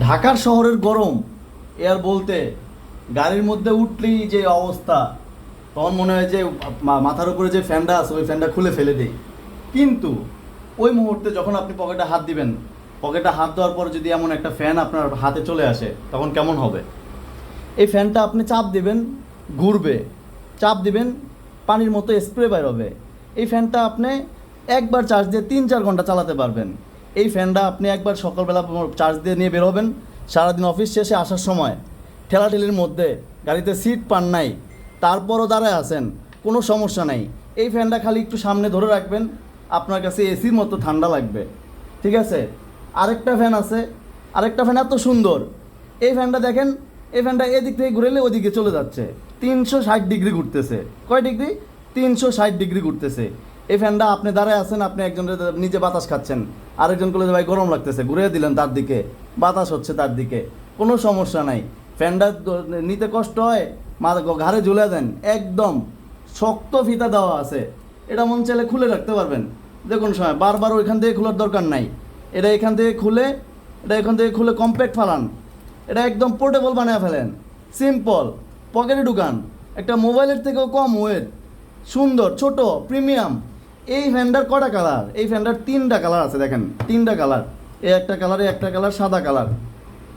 ঢাকার শহরের গরম এর বলতে গাড়ির মধ্যে উঠলেই যে অবস্থা, তখন মনে হয় যে মাথার উপরে যে ফ্যানটা আছে, ওই ফ্যানটা খুলে ফেলে দেই। কিন্তু ওই মুহূর্তে যখন আপনি পকেটে হাত দিবেন, পকেটে হাত দেওয়ার পর যদি এমন একটা ফ্যান আপনার হাতে চলে আসে, তখন কেমন হবে? এই ফ্যানটা আপনি চাপ দিবেন, ঘুরবে। চাপ দিবেন, পানির মতো স্প্রে বের হবে এই ফ্যানটা আপনি একবার চার্জ দিয়ে তিন চার ঘণ্টা চালাতে পারবেন। এই ফ্যানটা আপনি একবার সকালবেলা চার্জ দিয়ে নিয়ে বেরোবেন, সারাদিন অফিস শেষে আসার সময় ঠেলাঠেলির মধ্যে, গাড়িতে সিট পান নাই, তারপরও দাঁড়ায় আছেন, কোনো সমস্যা নাই। এই ফ্যানটা খালি একটু সামনে ধরে রাখবেন, আপনার কাছে এসির মতো ঠান্ডা লাগবে। ঠিক আছে? আরেকটা ফ্যান আছে, আরেকটা ফ্যান এত সুন্দর। এই ফ্যানটা দেখেন, এই ফ্যানটা এদিক থেকে ঘুরেলে ওদিকে চলে যাচ্ছে। তিনশো ষাট ডিগ্রি ঘুরতেছে। কয় ডিগ্রি? তিনশো ষাট ডিগ্রি ঘুরতেছে। এই ফ্যানটা আপনি দাঁড়ায় আছেন, আপনি একজনের নিজে বাতাস খাচ্ছেন। আরেকজন যে, ভাই, গরম লাগতেছে ঘুরে দিলেন তার দিকে, বাতাস হচ্ছে তার দিকে, কোনো সমস্যা নাই। ফ্যানটা নিতে কষ্ট হয় মা ঘাড়ে ঝুলে দেন, একদম শক্ত ফিতা দেওয়া আছে। এটা মন চাইলে খুলে রাখতে পারবেন। যে কোনো সময়, বারবার ওইখান থেকে খোলার দরকার নাই। এটা এখান থেকে খুলে, এটা এখান থেকে খুলে কম্প্যাক্ট ফালান এটা একদম পোর্টেবল বানিয়ে ফেলেন। সিম্পল পকেটে ঢুকান। একটা মোবাইলের থেকেও কম ওয়েট সুন্দর, ছোট প্রিমিয়াম এই ফ্যানটার কটা কালার? এই ফ্যানটার তিনটা কালার আছে, দেখেন। তিনটা কালার। এই একটা কালারে একটা কালার, সাদা কালার।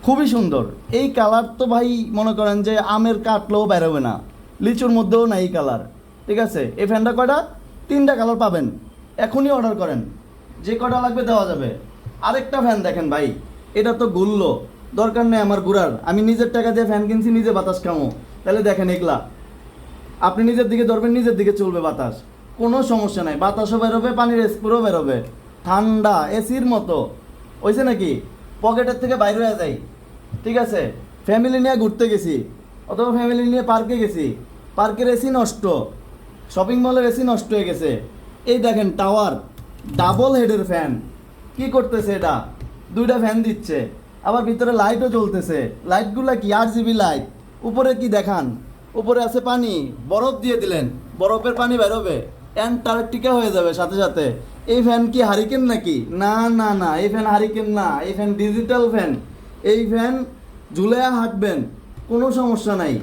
খুবই সুন্দর। এই কালার তো ভাই মনে করেন যে আমের কাটলেও বেরোবে না। লিচুর মধ্যেও না এই কালার। ঠিক আছে? এই ফ্যানটা কটা তিনটা কালার পাবেন। এখনই অর্ডার করেন। যে কটা লাগবে দেওয়া যাবে। আরেকটা ফ্যান দেখেন ভাই। এটা তো গুলল। দরকার নেই আমার ঘুরার আমি নিজের টাকা দিয়ে ফ্যান কিনছি, নিজে বাতাস খামো। তাহলে দেখেন এগুলা। আপনি নিজের দিকে ধরবেন, নিজের দিকে চলবে বাতাস। কোনো সমস্যা নাই। বাতাসও বেরোবে, পানির স্প্রেও বেরোবে। ঠান্ডা, এসির মতো। হয়েছে নাকি? পকেটের থেকে বাইরে হয়ে যাই। ঠিক আছে? ফ্যামিলি নিয়ে ঘুরতে গেছি। অথবা ফ্যামিলি নিয়ে পার্কে গেছি। পার্কের এসি নষ্ট। শপিং মলের এসি নষ্ট হয়ে গেছে। এই দেখেন টাওয়ার, ডাবল হেডের ফ্যান। কি করতেছে এটা? দুইটা ফ্যান দিচ্ছে। আবার ভিতরে লাইটও জ্বলতেছে। লাইটগুলো কি? আট জিবি লাইট। উপরে কি দেখান? উপরে আছে পানি। বরফ দিয়ে দিলেন। বরফের পানি বেরোবে। অ্যান্টার্কটিকা হয়ে যাবে সাথে সাথে। এই ফ্যান কি হারিকেন নাকি? না না না, এই ফ্যান হারিকেন না, এই ফ্যান ডিজিটাল ফ্যান এই ফ্যান ঝুলে হাঁটবেন, কোনো সমস্যা নাই।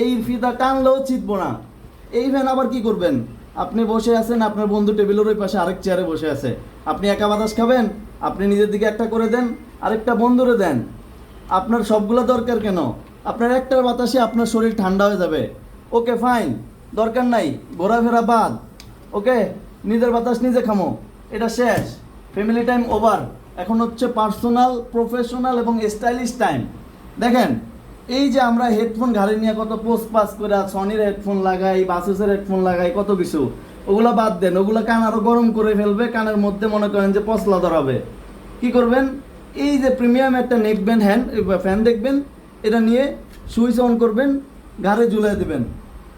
এই ফিতা টানলেও ছিটবো না। এই ফ্যান আবার কি করবেন? আপনি বসে আছেন, আপনার বন্ধু টেবিলের ওই পাশে আরেক চেয়ারে বসে আছে। আপনি একা বাতাস খাবেন, আপনি নিজের দিকে একটা করে দেন, আরেকটা বন্ধুরে দেন। আপনার সবগুলো দরকার কেন? আপনার একটার বাতাসে আপনার শরীর ঠান্ডা হয়ে যাবে। ওকে ফাইন দরকার নাই, ঘোরাফেরা বাদ। ওকে, নিজের বাতাস নিজে খামো। এটা শেষ। ফ্যামিলি টাইম ওভার এখন হচ্ছে পার্সোনাল প্রফেশনাল এবং স্টাইলিশ টাইম দেখেন, এই যে আমরা হেডফোন ঘাড়ে নিয়ে কত পোস্ট পাস করে সনির হেডফোন লাগাই বাসুসের হেডফোন লাগাই, কত কিছু। ওগুলো বাদ দেন। ওগুলো কান আরও গরম করে ফেলবে, কানের মধ্যে মনে করেন যে পশলা ধরাবে। কি করবেন? এই যে প্রিমিয়াম একটা নেক ব্যান্ড হ্যান্ড ফ্যান দেখবেন, এটা নিয়ে সুইচ অন করবেন, ঘাড়ে ঝুলে দেবেন।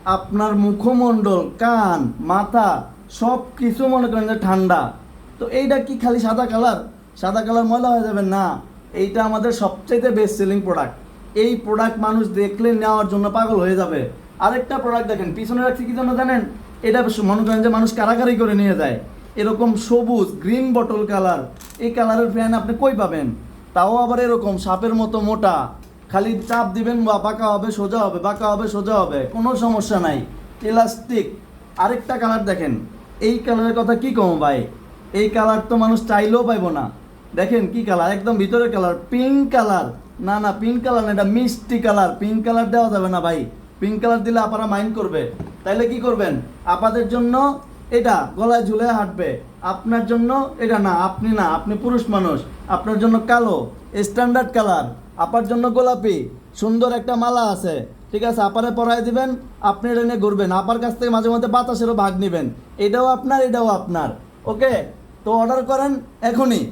আপনার মুখমণ্ডল, কান, মাথা সব কিছু মনে করেন যে ঠান্ডা। তো এইটা কি খালি সাদা কালার? সাদা কালার ময়লা হয়ে যাবে? না। এইটা আমাদের সবচাইতে বেস্ট সেলিং প্রোডাক্ট এই প্রোডাক্ট মানুষ দেখলে নেওয়ার জন্য পাগল হয়ে যাবে। আরেকটা প্রোডাক্ট দেখেন, পিছনে রাখছি কি জন্য জানেন? এটা মনে করেন যে মানুষ কারাকারি করে নিয়ে যায়। এরকম সবুজ গ্রিন বটল কালার এই কালারের ফ্যান আপনি কই পাবেন? তাও আবার এরকম, সাপের মতো মোটা। খালি চাপ দিবেন, বা বাঁকা হবে, সোজা হবে, বাঁকা হবে, সোজা হবে। কোনো সমস্যা নাই। ইলাস্টিক আরেকটা কালার দেখেন। এই কালারের কথা কি কম ভাই? এই কালার তো মানুষ চাইলেও পাইবো না। দেখেন কি কালার একদম ভিতরের কালার পিঙ্ক কালার না না পিঙ্ক কালার না, এটা মিষ্টি কালার পিঙ্ক কালার দেওয়া যাবে না ভাই। পিঙ্ক কালার দিলে আপনারা মাইন্ড করবে। তাইলে কি করবেন? আপাদের জন্য এটা গলায় ঝুলে হাঁটবে। আপনার জন্য এটা না, আপনি না, আপনি পুরুষ মানুষ। আপনার জন্য কালো। স্ট্যান্ডার্ড কালার আপার জন্য গোলাপি, সুন্দর একটা মালা আছে। ঠিক আছে, আপারে পরাই দিবেন, আপনি নিয়ে ঘুরবেন। আপার কাছ থেকে মাঝে মধ্যে বাতাসেরও ভাগ নেবেন। এটাও আপনার এটাও আপনার। ওকে? তো অর্ডার করেন এখনই।